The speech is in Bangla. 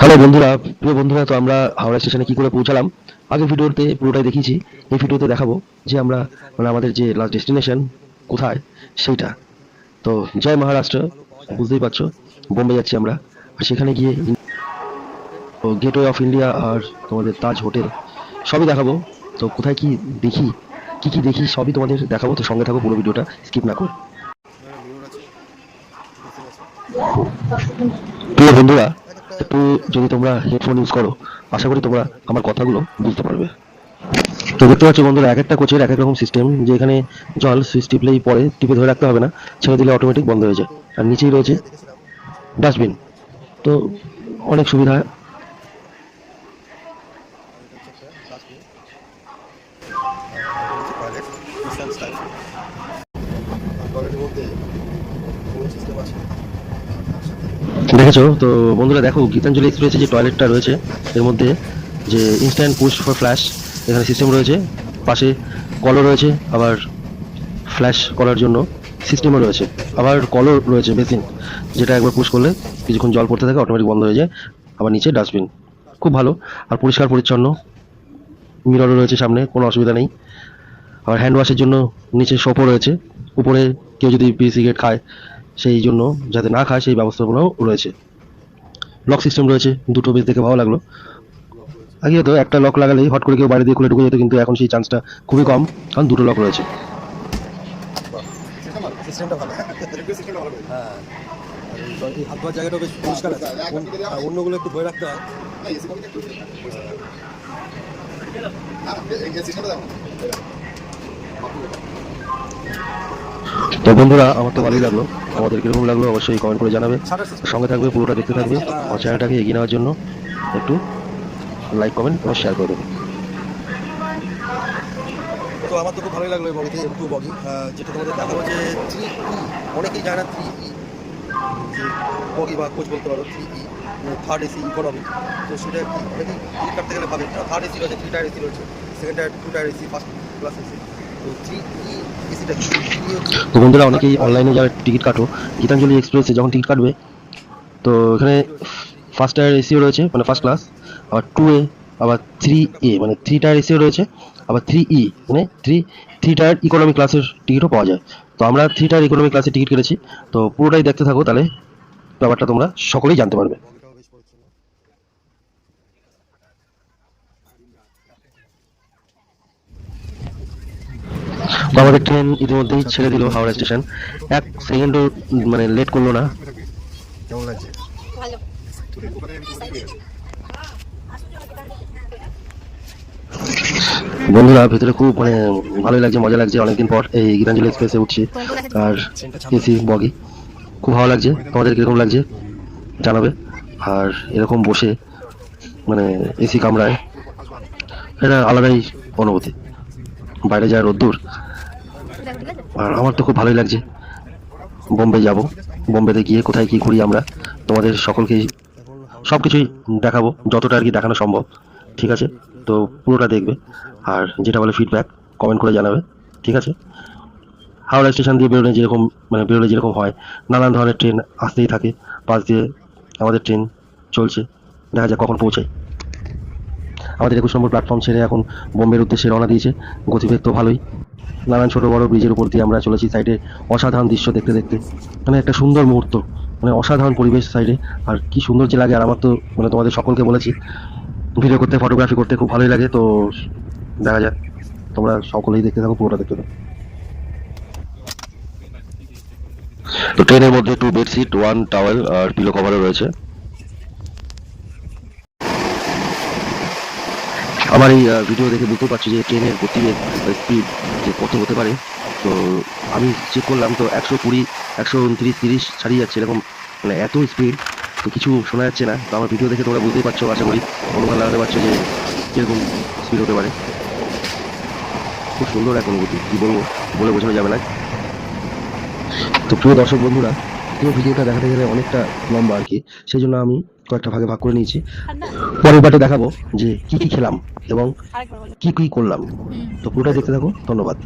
হ্যালো বন্ধুরা, প্রিয় বন্ধুরা, তো আমরা হাওড়া স্টেশনে কি করে পৌঁছালাম? আগের ভিডিওতে পুরোটাই দেখিয়েছি। এই ভিডিওতে দেখাবো যে আমরা মানে আমাদের যে লাস্ট ডেস্টিনেশন কোথায়, সেইটা। তো জয় মহারাষ্ট্র, বুঝতেই পারছ, বোম্বে যাচ্ছি আমরা। আর সেখানে গিয়ে গেটওয়ে অফ ইন্ডিয়া আর তোমাদের তাজ হোটেল সবই দেখাবো। তো কোথায় কি দেখি, কি কি দেখি, সবই তোমাদের দেখাবো। তো সঙ্গে থাকো পুরো ভিডিওটা স্কিপ না করে। প্রিয় বন্ধুরা একটু যদি তোমরা হেডফোন ইউজ করো, আশা করি তোমরা আমার কথাগুলো বুঝতে পারবে। তো দেখতে পাচ্ছ বন্ধুরা, এক একটা কোচের এক এক রকম সিস্টেম যে এখানে জল, সুইচ টিপলেই পরে টিপে ধরে রাখতে হবে না, ছেড়ে দিলে অটোমেটিক বন্ধ হয়ে যায়। আর নিচেই রয়েছে ডাস্টবিন তো অনেক সুবিধা। দেখেছ? তো বন্ধুরা দেখো, গীতাঞ্জলি এক্সপ্রেসে যে টয়লেটটা রয়েছে, এর মধ্যে যে ইনস্ট্যান্ট পুশ ফর ফ্ল্যাশ এখানে সিস্টেম রয়েছে, পাশে কলও রয়েছে, আবার ফ্ল্যাশ করার জন্য সিস্টেমও রয়েছে, আবার কলও রয়েছে বেসিন যেটা একবার পুশ করলে কিছুক্ষণ জল পড়তে থাকে অটোমেটিক বন্ধ হয়ে যায়, আবার নিচে ডাস্টবিন খুব ভালো, আর পরিষ্কার পরিচ্ছন্ন মিররও রয়েছে সামনে, কোনো অসুবিধা নেই, আবার হ্যান্ড ওয়াশের জন্য নিচে সোপও রয়েছে, উপরে কেউ যদি বি সিগারেট খায় সেই জন্য যাতে না খায় সেই ব্যবস্থাগুলোও রয়েছে। লক সিস্টেম রয়েছে দুটো বেশ দেখে ভালো লাগল। আগে হতো একটা লক লাগালেই হট করে কেউ বাইরে দিয়ে খুলে ঢুকে যেত কিন্তু এখন সেই চান্সটা খুবই কম কারণ দুটো লক রয়েছে। সিস্টেমটা ভালো। হ্যাঁ। আর এই হাত ধোয়ার জায়গাটাও বেশ পরিষ্কার আছে। অন্যগুলো একটু ধরে রাখতে হয়। তো বন্ধুরা, আমার তো ভালোই লাগল। আমাদের কীরকম লাগল অবশ্যই কমেন্ট করে জানাবে। সঙ্গে থাকবে, পুরোটা দেখতে থাকবে। আমার চ্যানেলটাকে এগিয়ে নেওয়ার জন্য একটু লাইক কমেন্ট এবং শেয়ার করে দেবে তো আমার তো খুব ভালোই লাগল বগিতে একটু বগি। যেটা তোমাদের দেখাবো যে থ্রি ই অনেকেই জানে থ্রি ই যে বগি বা কোচ বলতে পারো three E third AC economy তো সেটা অনেকেই কাটতে গেলে ভাবে থার্ড এসি রয়েছে থ্রি টায়ার এসি রয়েছে second tier two tier AC first class AC তো বন্ধুরা, অনেকেই অনলাইনে যারা টিকিট কাটো। গীতাঞ্জলি এক্সপ্রেসে যখন টিকিট কাটবে, তো এখানে ফার্স্ট টায়ার এসিও রয়েছে মানে ফার্স্ট ক্লাস আবার টু এ আবার থ্রি এ মানে থ্রি টায়ার এসিও রয়েছে, আবার থ্রি ই মানে থ্রি থ্রি টায়ার ইকোনমি ক্লাসের টিকিটও পাওয়া যায়। তো আমরা থ্রি টায়ার ইকোনমি ক্লাসের টিকিট কেটেছি, তো পুরোটাই দেখতে থাকো, তাহলে ব্যাপারটা তোমরা সকলেই জানতে পারবে বগিটাও বেশ পরিচ্ছন্ন তো আমাদের ট্রেন ইতিমধ্যেই ছেড়ে দিল হাওড়া স্টেশন। এক সেকেন্ডও মানে লেট করল না। কেমন লাগছে বন্ধুরা, ভেতরে খুব মানে ভালোই লাগছে, মজা লাগছে। অনেকদিন পর এই গীতাঞ্জলি এক্সপ্রেসে উঠছি। আর এসি বগি। খুব ভালো লাগছে। তোমাদের কীরকম লাগছে? জানাবে। আর এরকম বসে মানে এসি কামরায় এটা আলাদাই অনুভূতি। বাইরে যায় রোদ্দুর। আর আমার তো খুব ভালোই লাগছে। বোম্বে যাব। বোম্বেতে গিয়ে কোথায় কি ঘুরি আমরা, তোমাদের সকলকেই সব কিছুই দেখাবো, যতটা আর কি দেখানো সম্ভব, ঠিক আছে? তো পুরোটা দেখবে। আর যেটা বলে ফিডব্যাক কমেন্ট করে জানাবে, ঠিক আছে? হাওড়া স্টেশন দিয়ে বেরোলে যেরকম মানে বেরোলে যেরকম হয়, নানান ধরনের ট্রেন আসতেই থাকে পাশ দিয়ে আমাদের ট্রেন চলছে, দেখা যাক কখন পৌঁছায়। আমাদের একুশ নম্বর প্ল্যাটফর্ম ছেড়ে এখন বোম্বের উদ্দেশ্যে রওনা দিয়েছে। গতিবেগ তো ভালোই। নানান ছোটো বড় ব্রিজের উপর দিয়ে আমরা চলেছি সাইডে অসাধারণ দৃশ্য দেখতে দেখতে। মানে একটা সুন্দর মুহূর্ত মানে অসাধারণ পরিবেশ সাইডে আর কি সুন্দর যে লাগে, আর আমার তো মানে তোমাদের সকলকে বলেছি ভিডিও করতে ফটোগ্রাফি করতে খুব ভালোই লাগে। তো দেখা যাক, তোমরা সকলেই দেখতে থাকো, পুরোটা দেখতে থাকো। তো ট্রেনের মধ্যে টু বেডশিট ওয়ান টাওয়েল আর পিলো কভারও রয়েছে। আমার এই ভিডিও দেখে বুঝতে পারছি যে ট্রেনের গতিবেগ স্পিড যে কত হতে পারে। তো আমি চেক করলাম তো একশো কুড়ি, একশো উনত্রিশ, তিরিশ ছাড়িয়ে যাচ্ছে এরকম মানে এত স্পিড তো কিছু শোনা যাচ্ছে না। তো আমার ভিডিও দেখে তোমরা বুঝতেই পারছ, আশা করি অনুমান লাগাতে পারছ যে কীরকম স্পিড হতে পারে। খুব সুন্দর এক অনুভূতি কী বলব? বলে বোঝানো যাবে না। তো প্রিয় দর্শক বন্ধুরা পুরো ভিডিওটা দেখাতে গেলে অনেকটা লম্বা আর কি। সেই জন্য আমি কয়েকটা ভাগে ভাগ করে নিয়েছি। পরের পাটে দেখাবো যে কি কি খেলাম এবং কি কি করলাম। তো পুরোটা দেখতে থাকো। ধন্যবাদ।